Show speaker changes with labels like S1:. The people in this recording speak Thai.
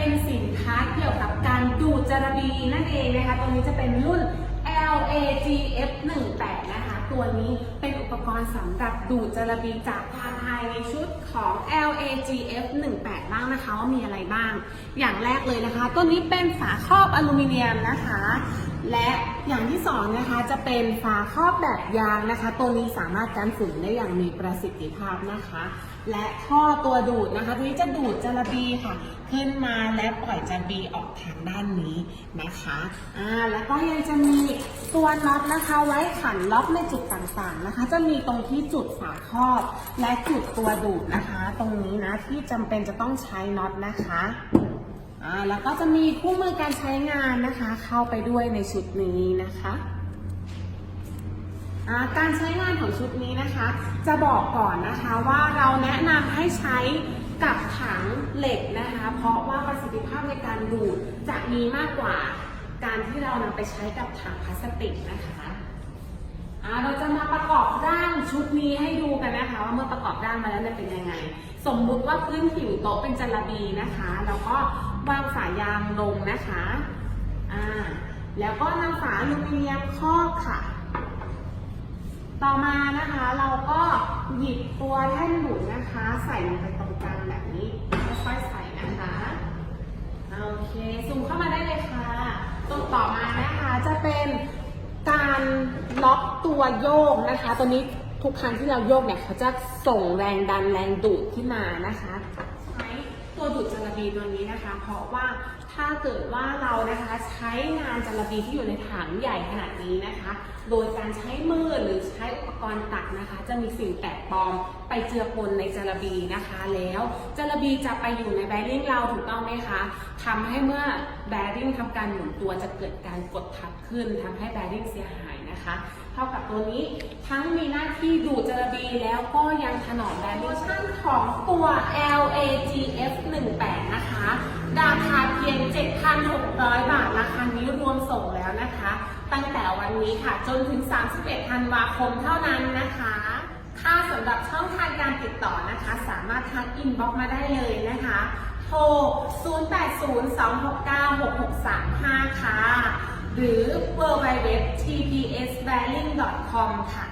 S1: เป็นสินค้าเกี่ยวกับการดูดจระบีนั่นเองนะคะตัวนี้จะเป็นรุ่น LAGF 18 นะคะ ตัวนี้เป็นอุปกรณ์สำหรับดูดจระบีจากภาไทยในชุดของ LAGF 18 บ้างนะคะว่ามีอะไรบ้าง อย่างแรกเลยนะคะ ตัวนี้เป็นฝาครอบอลูมิเนียมนะคะ และอย่างที่สองนะคะจะเป็นฝาครอบแบบยางนะคะ ตัวนี้สามารถกันฝุ่นได้อย่างมีประสิทธิภาพนะคะ และท่อตัวดูดนะคะตัวนี้จะดูดจระบีค่ะ ขึ้นมาและปล่อยจระบีออกทางด้านนี้นะคะอ่าแล้วก็ยังจะมีตัวน็อตนะคะ ไว้ขันล็อกในจุดต่างๆนะคะ จะมีตรงที่จุดฝาครอบ และจุดตัวดูดนะคะ ตรงนี้นะที่จำเป็นจะต้องใช้น็อตนะคะ อ่าแล้วก็จะมีคู่มือการใช้งานนะคะ เข้าไปด้วยในชุดนี้นะคะการใช้งานของชุดนี้นะคะ จะบอกก่อนนะคะว่าเราแนะนำให้ใช้กับถังเหล็กนะคะ เพราะว่าประสิทธิภาพในการดูดจะมีมากกว่าการที่เรานำไปใช้กับถังพลาสติกนะคะ อ่าเราจะมาประกอบร่างชุดนี้ให้ดูกันนะคะว่าเมื่อประกอบร่างมาแล้วเนี่ยเป็นยังไง สมมุติว่าพื้นผิวโต๊ะเป็นจระบีนะคะ แล้วก็วางฝายางลงนะคะอ่าแล้วก็นำฝาอลูมิเนียมครอบค่ะ ต่อมานะคะเราก็หยิบตัวแท่นหมุนนะคะ ใส่ลงไปตรงกลางแบบนี้ค่อยๆใส่นะคะโอเคซูมเข้ามาได้เลยค่ะตรงต่อมานะคะจะเป็นการ ล็อกตัวโยกนะคะ ตัวนี้ทุกครั้งที่เราโยกเนี่ยเขาจะส่งแรงดันแรงดูดขึ้นมานะคะ ใช้ตัวดูดจระบีตัวนี้นะคะ เพราะว่า ถ้าเกิดว่าเรานะคะใช้งานจระบีที่อยู่ในถังใหญ่ขนาดนี้นะคะ โดยการใช้มือหรือใช้อุปกรณ์ตักนะคะ จะมีสิ่งแปลกปลอมไปเจือปนในจระบีนะคะ แล้วจระบีจะไปอยู่ในแบริ่งเราถูกต้องไหมคะทำให้เมื่อแบริ่งทำการหมุนตัวจะเกิดการกดทับขึ้นทำให้แบริ่งเสียหายนะคะเท่ากับตัวนี้ทั้งมีหน้าที่ดูดจระบีแล้วก็ยังถนอมแบริ่งชั่นของตัว LAGF 18นะคะราคาเพียงน 7,600 บาท ราคานี้รวมส่งแล้วนะคะ ตั้งแต่วันนี้ค่ะ จนถึง 31 ธันวาคมเท่านั้นนะคะ ค่าสำหรับช่องทางการติดต่อนะคะ สามารถทักอินบ็อกมาได้เลยนะคะ โทร 0802696635 ค่ะ หรือ www.tpsbearing.com ค่ะ